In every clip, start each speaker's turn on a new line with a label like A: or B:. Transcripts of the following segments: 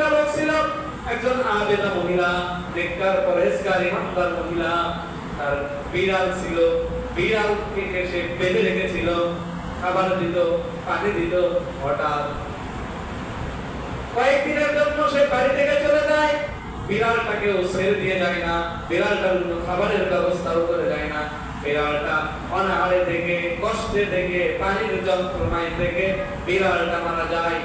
A: তিনটা লোক ছিল একজন আবেদা মহিলা মহিলা। তার বিড়াল ছিল সে বেঁধে রেখেছিল, খাবার দিত, পানি দিত, হঠাৎ কয়েকদিনের জন্য সে বাড়ি থেকে চলে যায়। বিড়ালটাকেও ছেড়ে দিয়ে যায় না, বিড়ালটার জন্য খাবারের ব্যবস্থাও করে যায় না। বিড়ালটা অনাহারে থেকে, কষ্টে থেকে, পানির যন্ত্রণায় থেকে বিড়ালটা মারা যায়।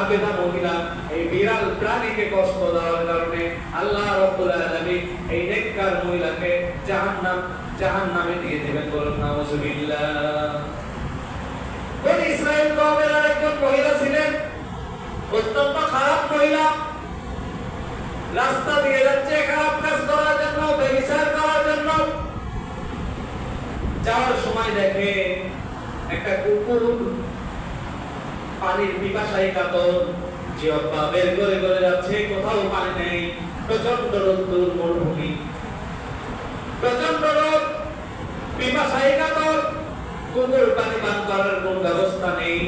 A: এই মহিলা এই বিড়াল প্রাণীকে কষ্ট দেওয়ার কারণে আল্লাহ রাব্বুল আলামিন এই নেককার মহিলাকে জাহান্নাম, জাহান্নামে দিয়ে দিবেন বলুন, নাউজুবিল্লাহ। বনি ইসরায়েল কওমের আরেকজন মহিলা ছিলেন, অত্যন্ত খারাপ মহিলা। রাস্তা দিয়ে যাচ্ছে খারাপ কাজ করার জন্য ব্যভিচার করার জন্য। যাওয়ার সময় দেখে একটা কুকুর পানির পিপাসায় কাতর জিহ্বা বের করে করে যাচ্ছে, কোথাও পানি নেই। প্রচণ্ড রোদ্দুর মরুভূমি। প্রচণ্ড রোদ পিপাসায় কাতর কুকুর পানি পান করার কোন ব্যবস্থা নেই।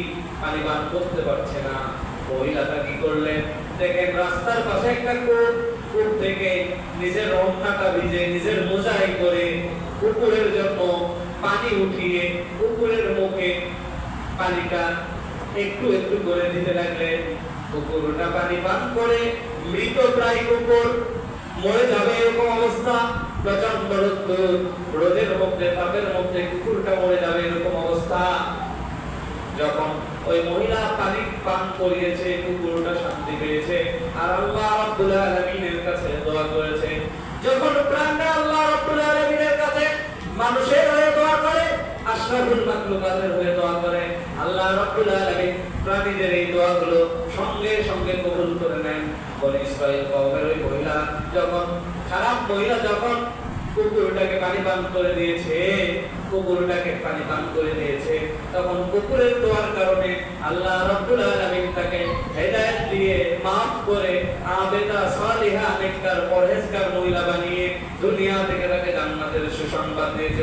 A: পানি পান করতে পারছে না। মহিলাটা কি করলেন? দেখেন, রাস্তার পাশে একটা কূপ কূপ থেকে নিজের রমনাটা ভিজে, নিজের মোজাই করে কুকুরের জন্য পানি উঠিয়ে কুকুরের মুখে পানিটা একটু একটু করে দিতে লাগলেন কুকুরটা পানি পান করে মৃত প্রায় কুকুর। মরে যাবে এরকম অবস্থা। প্রচণ্ড রোদের মধ্যে, তাপের মধ্যে কুকুরটা মরে যাবে এরকম অবস্থা। যখন ওই মহিলা পানি পান করিয়েছে, কুকুরটা শান্তি পেয়েছে, আর আল্লাহ রাব্বুল আলামিনের কাছে দোয়া করেছে। যখন প্রাণটা আল্লাহ রাব্বুল আলামিনের কাছে মানুষের হয়ে দোয়া করে, আশরাফুল মাখলুকাতের হয়ে দোয়া করে, আল্লাহ রাব্বুল প্রাণীদের এই দোয়াগুলো সঙ্গে সঙ্গে কবুল করে নেন বলে ইসরায়েল কওমের ওই মহিলা যখন, খারাপ মহিলা যখন কুকুরটাকে পানি পান করে দিয়েছে, কুকুরটাকে পানি পান করে দিয়েছে, তখন কুকুরের দোয়ার কারণে আল্লাহ রাব্বুল আলামিন তাকে হেদায়েত দিয়ে maaf করে আবেদা সালিহা নেককার পরহেজগার মহিলা বানিয়ে দুনিয়া থেকে তাকে জান্নাতের সুসংবাদ দিয়েছে।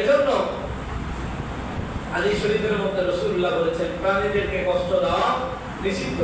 A: এজন্য হাদিস শরীফের মধ্যে রসুল্লাহ বলেছেন প্রাণীদেরকে কষ্ট দেওয়া নিষিদ্ধ।